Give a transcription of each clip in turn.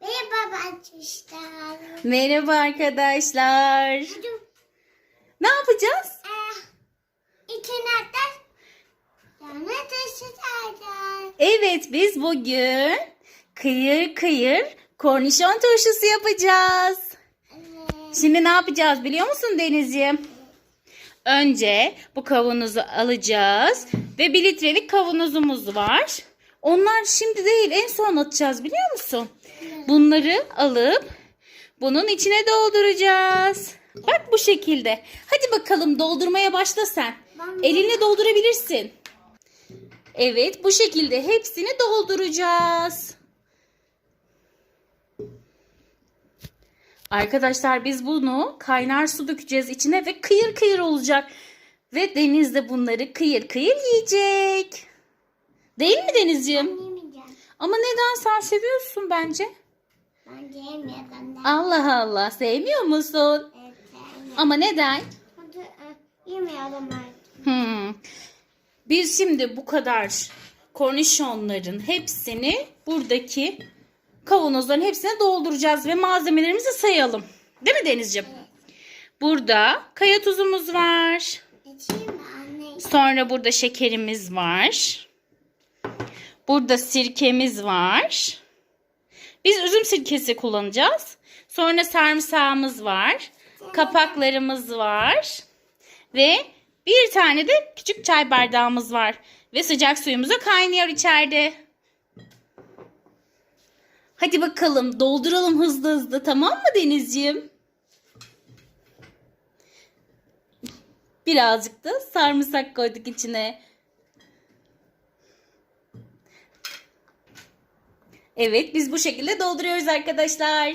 Merhaba arkadaşlar. Merhaba arkadaşlar. Bugün Ne yapacağız? eh, internetten yani taşıtacağız. Evet biz bugün kıyır kıyır kornişon turşusu yapacağız. Evet. Şimdi ne yapacağız biliyor musun Denizciğim? Önce bu kavanozu alacağız ve bir litrelik kavanozumuz var. Onlar şimdi değil en son atacağız biliyor musun? Bunları alıp bunun içine dolduracağız. Bak bu şekilde. Hadi bakalım doldurmaya başla sen. Elinle doldurabilirsin. Evet bu şekilde hepsini dolduracağız. Arkadaşlar biz bunu kaynar su dökeceğiz içine ve kıyır kıyır olacak. Ve Deniz de bunları kıyır kıyır yiyecek. Değil mi Denizciğim? Ama neden sen seviyorsun bence? Ben. Allah Allah sevmiyor musun? Evet, sevmiyorum. Ama neden? Eh, yemiyorum artık. Hmm. Biz şimdi bu kadar kornişonların hepsini buradaki kavanozların hepsine dolduracağız ve malzemelerimizi sayalım. Değil mi Denizciğim? Burada kaya tuzumuz var. Sonra burada şekerimiz var. Burada sirkemiz var. Biz üzüm sirkesi kullanacağız. Sonra sarımsağımız var. Kapaklarımız var. Ve bir tane de küçük çay bardağımız var. Ve sıcak suyumuz da kaynıyor içeride. Hadi bakalım dolduralım hızlı hızlı tamam mı Denizciğim? Birazcık da sarımsak koyduk içine. Evet biz bu şekilde dolduruyoruz arkadaşlar.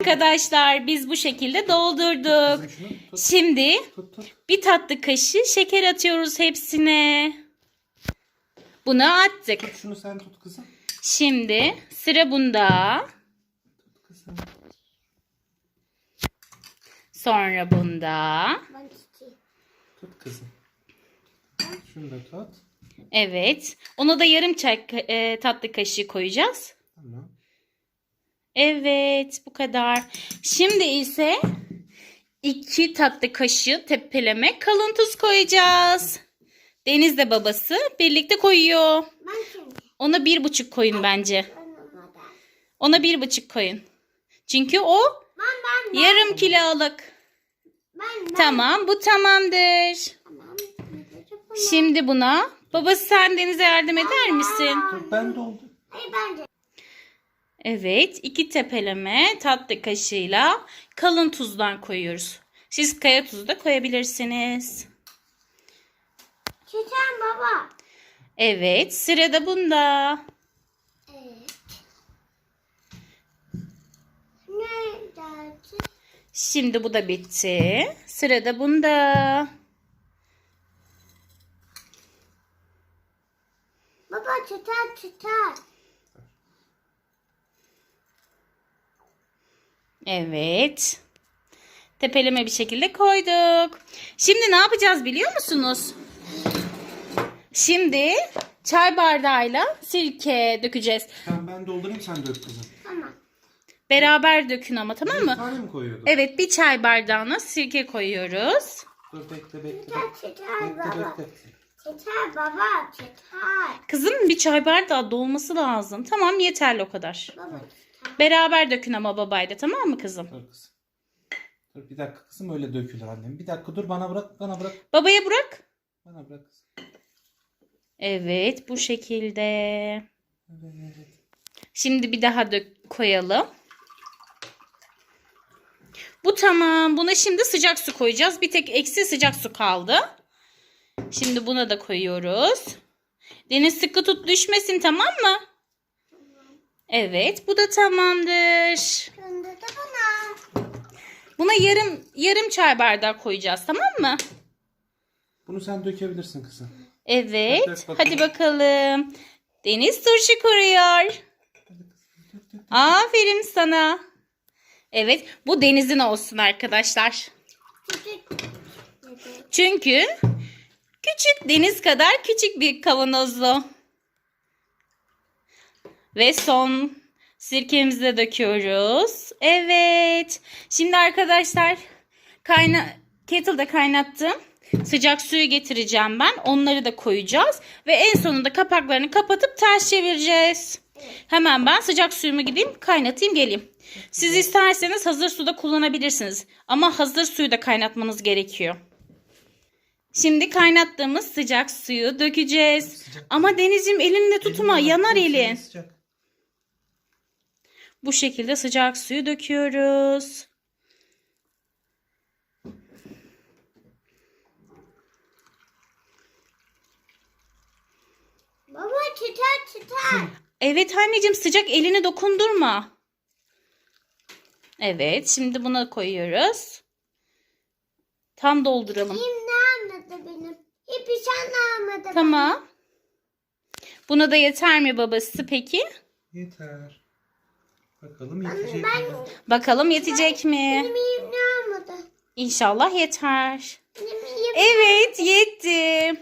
Arkadaşlar biz bu şekilde doldurduk. Şimdi bir tatlı kaşığı şeker atıyoruz hepsine. Bunu attık. Şunu sen tut kızım. Şimdi sıra bunda. Kızım. Sonra bunda. Tut kızım. Şunu da tut. Evet. Ona da yarım çay e, tatlı kaşığı koyacağız. Tamam. Evet bu kadar. Şimdi ise iki tatlı kaşığı tepeleme kalın tuz koyacağız. Deniz de babası birlikte koyuyor. Ona bir buçuk koyun bence. Ona bir buçuk koyun. Çünkü o Ben ben ben. yarım kiloluk. Ben ben. Tamam bu tamamdır. Tamam. Şimdi buna babası sen Deniz'e yardım eder misin? Dur ben doldu. Hayır bence. Evet iki tepeleme tatlı kaşığıyla kalın tuzdan koyuyoruz. Siz kaya tuzu da koyabilirsiniz. Çiçeğim baba. Evet sırada bunda. Evet. Şimdi bu da bitti. Sırada bunda. Baba çıtar çıtar. Evet. Tepeleme bir şekilde koyduk. Şimdi ne yapacağız biliyor musunuz? Şimdi çay bardağıyla sirke dökeceğiz. Tamam ben doldurayım sen dök kızım. Tamam. Beraber dökün ama tamam Bir mı? tane mi koyuyordun? Evet bir çay bardağına sirke koyuyoruz. Dur bekle bekle. Çıtar Bekle baba. bekle. Çıtar baba çıtar. Kızım bir çay bardağı dolması lazım. Tamam yeterli o kadar. Baba. Beraber dökün ama babayla tamam mı kızım? Dur kızım. Dur bir dakika kızım öyle dökülür annem. Bir dakika dur bana bırak bana bırak. Babaya bırak. Bana bırak kızım. Evet bu şekilde. Evet. Şimdi bir daha dök koyalım. Bu tamam. Buna şimdi sıcak su koyacağız. Bir tek eksi sıcak su kaldı. Şimdi buna da koyuyoruz. Deniz sıkı tut düşmesin tamam mı? Evet bu da tamamdır. Buna yarım yarım çay bardağı koyacağız tamam mı? Bunu sen dökebilirsin kızım. Evet. Dök bakalım. Hadi bakalım. Deniz turşu kuruyor. Dök, dök, dök. Aferin sana. Evet bu denizin olsun arkadaşlar. Çünkü küçük deniz kadar küçük bir kavanozlu. Ve son sirkemizi de döküyoruz. Evet. Şimdi arkadaşlar kayna kettle'da kaynattım. Sıcak suyu getireceğim ben. Onları da koyacağız. Ve en sonunda kapaklarını kapatıp ters çevireceğiz. Hemen ben sıcak suyumu gideyim kaynatayım geleyim. Siz isterseniz hazır suda kullanabilirsiniz. Ama hazır suyu da kaynatmanız gerekiyor. Şimdi kaynattığımız sıcak suyu dökeceğiz. Sıcak. Ama Deniz'im elinde tutma Elimle yanar elin. sıcak. Bu şekilde sıcak suyu döküyoruz. Baba çıtar çıtar. Evet anneciğim sıcak elini dokundurma. Evet şimdi buna koyuyoruz. Tam dolduralım. Kim ne anladı benim? Hiçbir şey anlamadı. Tamam. Buna da yeter mi babası peki? Yeter. Bakalım Ben, yetecek ben mi? Bakalım yetecek mi? benim almadı? İnşallah yeter. Evet yetti.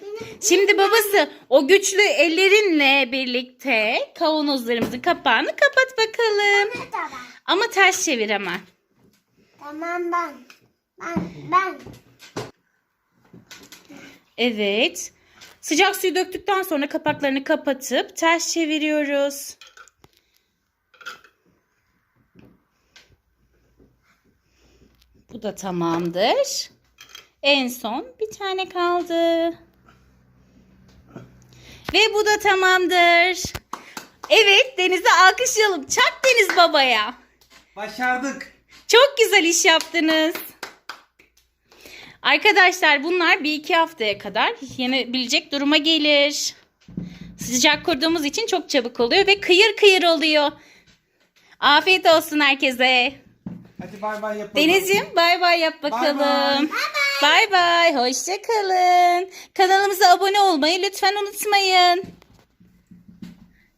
Şimdi babası o güçlü ellerinle birlikte kavanozlarımızın kapağını kapat bakalım. Ama ters çevir hemen. Tamam ben. Ben ben. Evet. Sıcak suyu döktükten sonra kapaklarını kapatıp ters çeviriyoruz. Bu da tamamdır. En son bir tane kaldı. Ve bu da tamamdır. Evet Deniz'e alkışlayalım. Çak Deniz babaya. Başardık. Çok güzel iş yaptınız. Arkadaşlar bunlar bir iki haftaya kadar yenebilecek duruma gelir. Sıcak kurduğumuz için çok çabuk oluyor ve kıyır kıyır oluyor. Afiyet olsun herkese. Hadi bay bay yapalım. Deniz'ciğim bay bay yap bakalım. bay. Bay bay. Hoşça kalın. Kanalımıza abone olmayı lütfen unutmayın.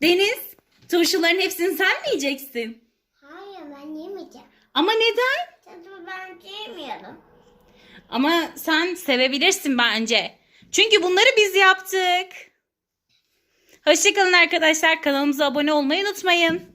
Deniz, turşuların hepsini sen mi yiyeceksin? Hayır ben yemeyeceğim. Ama neden? Tabii ben yemiyorum. Ama sen sevebilirsin bence. Çünkü bunları biz yaptık. Hoşçakalın arkadaşlar. Kanalımıza abone olmayı unutmayın.